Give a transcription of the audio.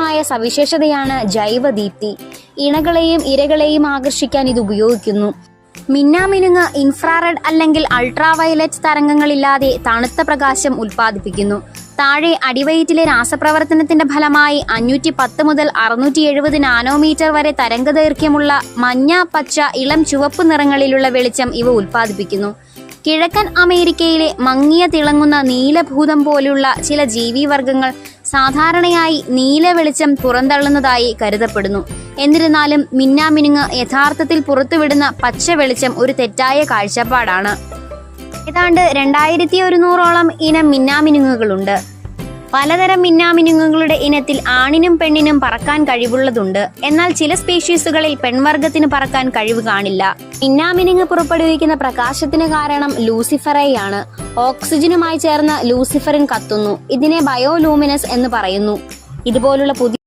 മായ സവിശേഷതയാണ് ജൈവദീപ്തി. ഇണകളെയും ഇരകളെയും ആകർഷിക്കാൻ ഇത് ഉപയോഗിക്കുന്നു. മിന്നാമിനുങ്ങ് ഇൻഫ്രാറെഡ് അല്ലെങ്കിൽ അൾട്രാവയലറ്റ് തരംഗങ്ങളില്ലാതെ തണുത്ത പ്രകാശം ഉൽപ്പാദിപ്പിക്കുന്നു. താഴെ അടിവയറ്റിലെ രാസപ്രവർത്തനത്തിന്റെ ഫലമായി അഞ്ഞൂറ്റി പത്ത് മുതൽ അറുന്നൂറ്റി എഴുപത് നാനോമീറ്റർ വരെ തരംഗദൈർഘ്യമുള്ള മഞ്ഞ പച്ച ഇളം ചുവപ്പ് നിറങ്ങളിലുള്ള വെളിച്ചം ഇവ ഉൽപ്പാദിപ്പിക്കുന്നു. കിഴക്കൻ അമേരിക്കയിലെ മങ്ങിയ തിളങ്ങുന്ന നീലഭൂതം പോലുള്ള ചില ജീവിവർഗങ്ങൾ സാധാരണയായി നീല വെളിച്ചം പുറന്തള്ളുന്നതായി കരുതപ്പെടുന്നു. എന്നിരുന്നാലും മിന്നാമിനുങ്ങ് യഥാർത്ഥത്തിൽ പുറത്തുവിടുന്ന പച്ച വെളിച്ചം ഒരു തെറ്റായ കാഴ്ചപ്പാടാണ്. ഏതാണ്ട് രണ്ടായിരത്തി ഒരുന്നൂറോളം ഇനം മിന്നാമിനുങ്ങുകളുണ്ട്. പലതരം മിന്നാമിനുങ്ങുകളുടെ ഇനത്തിൽ ആണിനും പെണ്ണിനും പറക്കാൻ കഴിവുള്ളതുണ്ട്. എന്നാൽ ചില സ്പീഷീസുകളിൽ പെൺവർഗത്തിന് പറക്കാൻ കഴിവ് കാണില്ല. മിന്നാമിനുങ്ങ് പുറപ്പെടുവിക്കുന്ന പ്രകാശത്തിന് കാരണം ലൂസിഫറയാണ്. ഓക്സിജനുമായി ചേർന്ന് ലൂസിഫറിൻ കത്തുന്നു. ഇതിനെ ബയോലൂമിനസ് എന്ന് പറയുന്നു. ഇതുപോലുള്ള പുതിയ